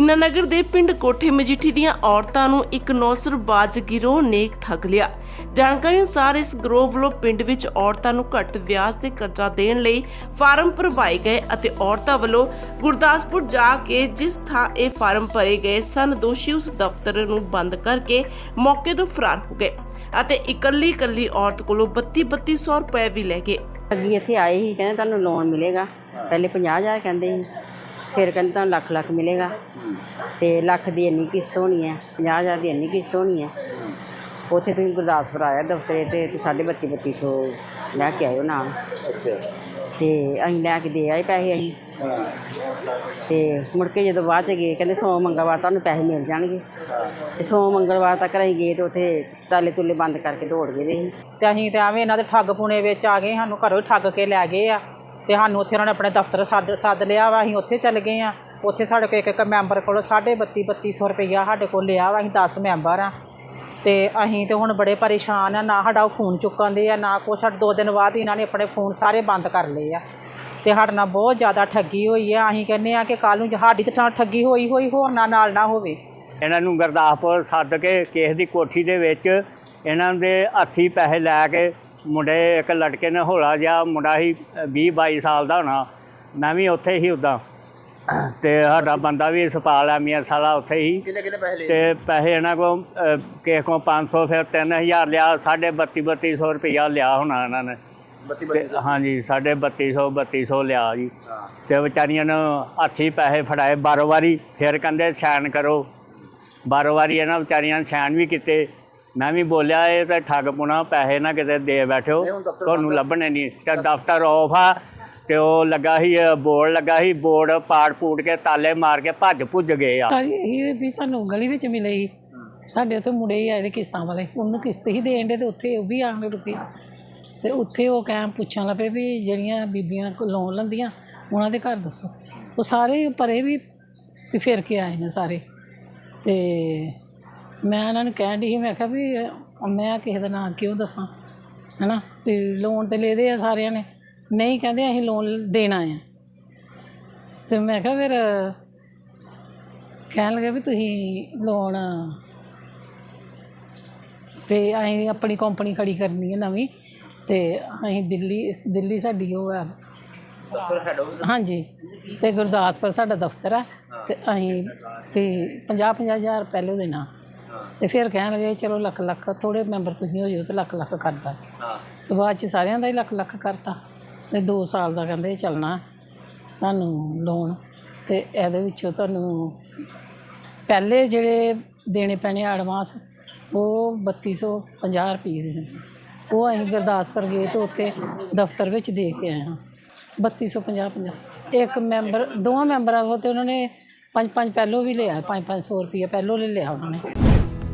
ਦੀਨਾਨਗਰ ਦੇ ਪਿੰਡ ਕੋਠੇ ਮਜੀਠੀ ਦੀਆਂ ਔਰਤਾਂ ਨੂੰ ਇੱਕ ਨੌਸਰਬਾਜ਼ ਗਿਰੋਹ ਨੇ ਠੱਗ ਲਿਆ। ਜਾਣਕਾਰੀ ਅਨੁਸਾਰ ਇਸ ਗਰੋਹ ਵੱਲੋਂ ਪਿੰਡ ਵਿੱਚ ਔਰਤਾਂ ਨੂੰ ਘੱਟ ਵਿਆਜ ਤੇ ਕਰਜ਼ਾ ਦੇਣ ਲਈ ਫਾਰਮ ਭਰਵਾਏ ਗਏ ਅਤੇ ਔਰਤਾਂ ਵੱਲੋਂ ਗੁਰਦਾਸਪੁਰ ਜਾ ਕੇ ਜਿਸ ਥਾਂ ਇਹ ਫਾਰਮ ਭਰੇ ਗਏ ਸਨ ਦੋਸ਼ੀ ਉਸ ਦਫ਼ਤਰ ਨੂੰ ਬੰਦ ਕਰਕੇ ਮੌਕੇ ਤੋਂ ਫਰਾਰ ਹੋ ਗਏ ਅਤੇ ਇਕੱਲੀ ਇਕੱਲੀ ਔਰਤ ਕੋਲੋਂ 32 3200 ਰੁਪਏ ਵੀ ਲੈ ਗਏ। ਅੱਗੇ ਇੱਥੇ ਆਏ ਸੀ ਕਹਿੰਦੇ ਤੁਹਾਨੂੰ ਲੋਨ ਮਿਲੇਗਾ। ਪਹਿਲੇ 50000 ਕਹਿੰਦੇ ਸੀ। ਫਿਰ ਕਹਿੰਦੇ ਤੁਹਾਨੂੰ ਲੱਖ ਲੱਖ ਮਿਲੇਗਾ। ਤੇ ਲੱਖ ਦੀ ਇੰਨੀ ਕਿਸ਼ਤ ਹੋਣੀ ਹੈ 50000 ਦੀ ਇੰਨੀ ਕਿਸ਼ਤ ਹੋਣੀ ਹੈ। ਉੱਥੇ ਤੁਸੀਂ ਗੁਰਦਾਸਪੁਰ ਆਇਆ ਦਫ਼ਤਰੇ ਤੇ ਤੇ ਸਾਢੇ ਬੱਤੀ ਬੱਤੀ ਸੌ ਲੈ ਕੇ ਆਇਓ ਨਾਲ। ਅੱਛਾ। ਤੇ ਅਸੀਂ ਲੈ ਕੇ ਦੇ ਆਏ ਪੈਸੇ ਅਸੀਂ। ਤੇ ਮੁੜ ਕੇ ਜਦੋਂ ਬਾਅਦ ਚ ਗਏ ਕਹਿੰਦੇ ਸੋਮ ਮੰਗਲਵਾਰ ਤੁਹਾਨੂੰ ਪੈਸੇ ਮਿਲ ਜਾਣਗੇ। ਤੇ ਸੋਮ ਮੰਗਲਵਾਰ ਤੱਕ ਅਸੀਂ ਗਏ ਤੇ ਉੱਥੇ ਤਾਲੇ ਤੁਲੇ ਬੰਦ ਕਰਕੇ ਦੌੜ ਗਏ ਦੇ ਸੀ ਤੇ ਅਸੀਂ ਤੇ ਐਵੇਂ ਇਹਨਾਂ ਦੇ ਠੱਗ ਪੁਣੇ ਵਿੱਚ ਆ ਗਏ ਸਾਨੂੰ ਘਰੋਂ ਹੀ ਠੱਗ ਕੇ ਲੈ ਗਏ ਆ। ਤੇ ਸਾਨੂੰ ਉੱਥੇ ਉਹਨਾਂ ਨੇ ਆਪਣੇ ਦਫ਼ਤਰ ਸੱਦ ਸੱਦ ਲਿਆ ਵਾ, ਅਸੀਂ ਉੱਥੇ ਚੱਲ ਗਏ ਆ ਉੱਥੇ ਸਾਡੇ ਕੋਲ ਇੱਕ ਇੱਕ ਮੈਂਬਰ ਕੋਲ 32 3200 ਰੁਪਈਆ ਸਾਡੇ ਕੋਲ ਲਿਆ ਵਾ, ਅਸੀਂ 10 ਮੈਂਬਰ ਆ ਤੇ ਅਸੀਂ ਤੇ ਹੁਣ ਬੜੇ ਪਰੇਸ਼ਾਨ ਆ ਨਾ ਸਾਡਾ ਉਹ ਫੋਨ ਚੁੱਕਣ ਦੇ ਆ, ਨਾ ਕੁਛ। ਸਾਡੇ ਦੋ ਦਿਨ ਬਾਅਦ ਇਹਨਾਂ ਨੇ ਆਪਣੇ ਫੋਨ ਸਾਰੇ ਬੰਦ ਕਰ ਲਏ ਆ। ਤੇ ਸਾਡੇ ਨਾਲ ਬਹੁਤ ਜ਼ਿਆਦਾ ਠੱਗੀ ਹੋਈ ਆ। ਅਸੀਂ ਕਹਿੰਦੇ ਆ ਕਿ ਕੱਲ ਨੂੰ ਸਾਡੀ ਤਾਂ ਨਾਲ ਠੱਗੀ ਹੋਈ ਹੋਈ, ਹੋਰ ਨਾ ਨਾਲ ਨਾ ਹੋਵੇ। ਇਹਨਾਂ ਨੂੰ ਗੁਰਦਾਸਪੁਰ ਸੱਦ ਕੇ ਕਿਸੇ ਦੀ ਕੋਠੀ ਦੇ ਵਿੱਚ ਇਹਨਾਂ ਦੇ ਹੱਥੀ ਪੈਸੇ ਲੈ ਕੇ ਮੁੰਡੇ ਇੱਕ ਲੜਕੇ ਨੇ ਹੌਲਾ ਜਿਹਾ ਮੁੰਡਾ ਸੀ 20 22 ਸਾਲ ਦਾ ਹੋਣਾ। ਮੈਂ ਵੀ ਉੱਥੇ ਹੀ ਉਦਾਂ। ਤੇ ਸਾਡਾ ਬੰਦਾ ਵੀ ਸਪਾਲ ਆ ਮੀਆਂ ਸਾਲਾ ਉੱਥੇ ਹੀ। ਕਿੰਨੇ ਕਿੰਨੇ ਪੈਸੇ ਲਏ? ਤੇ ਪੈਸੇ ਇਹਨਾਂ ਕੋ ਕਿਸੇ ਕੋ 500 ਫਿਰ 3000 ਲਿਆ ਸਾਢੇ 32 3200 ਰੁਪਇਆ ਲਿਆ ਹੋਣਾ ਇਹਨਾਂ ਨੇ। 32 ਤੇ 32 ਹਾਂਜੀ ਸਾਢੇ 3200 3200 ਲਿਆ ਜੀ। ਹਾਂ। ਤੇ ਵਿਚਾਰੀਆਂ ਨੂੰ ਹੱਥੀ ਪੈਸੇ ਫੜਾਏ। ਬਾਰੋ ਵਾਰੀ ਫਿਰ ਕਹਿੰਦੇ ਸਾਈਨ ਕਰੋ। ਬਾਰੋ ਵਾਰੀ ਇਹਨਾਂ ਵਿਚਾਰੀਆਂ ਨੇ ਸਾਈਨ ਵੀ ਕੀਤੇ। ਮੈਂ ਵੀ ਬੋਲਿਆ ਇਹ ਤਾਂ ਠੱਗ ਪੁਣਾ ਪੈਸੇ ਨਾ ਕਿਤੇ ਦੇ ਬੈਠੋ। ਤੁਹਾਨੂੰ। ਲੱਭਣੇ ਨਹੀਂ। ਤੇ ਦਫ਼ਤਰ ਆਫ ਆ ਤੇ ਉਹ ਲੱਗਾ ਸੀ ਬੋਰਡ ਲੱਗਾ ਸੀ ਬੋਰਡ ਪਾੜ ਪੂੜ ਕੇ ਤਾਲੇ ਮਾਰ ਕੇ ਭੱਜ ਭੁੱਜ ਗਏ ਆ। ਇਹ ਵੀ ਸਾਨੂੰ ਗਲੀ ਵਿੱਚ ਮਿਲੇ ਸੀ। ਸਾਡੇ ਉੱਥੇ ਮੁੰਡੇ ਹੀ ਆਏ ਦੇ ਕਿਸ਼ਤਾਂ ਵਾਲੇ। ਉਹਨੂੰ ਕਿਸ਼ਤ ਹੀ ਦੇਣ ਦੇ ਤੇ ਉੱਥੇ ਉਹ ਵੀ ਆਣ ਰੁਕੇ ਤੇ ਉੱਥੇ ਉਹ ਕਹਿਮ ਪੁੱਛਣ ਲੱਪੇ ਵੀ ਜਿਹੜੀਆਂ ਬੀਬੀਆਂ ਕੋ ਲੋਨ ਲੈਂਦੀਆਂ ਉਹਨਾਂ ਦੇ ਘਰ ਦੱਸੋ। ਉਹ ਸਾਰੇ ਪਰੇ ਵੀ ਵੀ ਫਿਰ ਕੇ ਆਏ ਨੇ ਸਾਰੇ। ਤੇ ਮੈਂ ਉਹਨਾਂ ਨੂੰ ਕਹਿਣ ਦੀ ਸੀ ਮੈਂ ਕਿਹਾ ਵੀ ਅਹ, ਮੈਂ ਕਿਸੇ ਦਾ ਨਾਂ ਕਿਉਂ ਦੱਸਾਂ ਹਨਾ? ਵੀ ਲੋਨ ਤੇ ਲੈਦੇ ਆ ਸਾਰਿਆਂ ਨੇ। ਨਹੀਂ ਕਹਿੰਦੇ ਅਸੀਂ ਲੋਨ ਦੇਣਾ ਆ। ਤੇ ਮੈਂ ਕਿਹਾ ਫਿਰ ਕਹਿਣ ਲੱਗੇ ਵੀ ਤੁਸੀਂ ਲੋਨ ਤੇ ਅਸੀਂ ਆਪਣੀ ਕੰਪਨੀ ਖੜੀ ਕਰਨੀ ਹੈ ਨਵੀਂ ਤੇ ਅਸੀਂ ਦਿੱਲੀ ਦਿੱਲੀ ਸਾਡੀ ਉਹ ਹੈ ਦਫ਼ਤਰ ਹੈਡ ਆਫਿਸ ਹਾਂਜੀ। ਤੇ ਗੁਰਦਾਸਪੁਰ ਸਾਡਾ ਦਫ਼ਤਰ ਹੈ ਤੇ ਅਸੀਂ ਵੀ 50 50 ਹਜ਼ਾਰ ਪਹਿਲੋਂ ਦੇਣਾ। ਹਾਂ ਤੇ ਫਿਰ ਕਹਿਣ ਲੱਗੇ ਚਲੋ ਲੱਖ ਲੱਖ ਥੋੜੇ ਮੈਂਬਰ ਤੁਸੀਂ ਹੋ ਜਾਓ ਤੇ ਲੱਖ ਲੱਖ ਕਰਦਾ ਹਾਂ। ਤੇ ਬਾਅਦ ਚ ਸਾਰਿਆਂ ਦਾ ਹੀ ਲੱਖ ਲੱਖ ਕਰਤਾ। ਤੇ 2 ਸਾਲ ਦਾ ਕਹਿੰਦੇ ਚੱਲਣਾ ਤੁਹਾਨੂੰ ਲੋਨ। ਤੇ ਇਹਦੇ ਵਿੱਚੋਂ ਤੁਹਾਨੂੰ ਪਹਿਲੇ ਜਿਹੜੇ ਦੇਣੇ ਪੈਣੇ ਐਡਵਾਂਸ ਉਹ 3250 ਰੁਪਏ ਦੇ ਨੇ। ਉਹ ਅਸੀਂ ਗੁਰਦਾਸਪੁਰ ਗਏ ਤੇ ਉੱਥੇ ਦਫ਼ਤਰ ਵਿੱਚ ਦੇ ਕੇ ਆਏ ਹਾਂ। 3250 50 ਇੱਕ ਮੈਂਬਰ ਦੋਵਾਂ ਮੈਂਬਰਾਂ ਕੋਲ ਤੇ ਉਹਨਾਂ ਨੇ ਪੰਜ ਪੰਜ ਪਹਿਲੋਂ ਵੀ ਲਿਆ ਪੰਜ ਪੰਜ ਸੌ ਰੁਪਏ ਪਹਿਲੋਂ ਲੈ ਲਿਆ ਉਹਨਾਂ ਨੇ।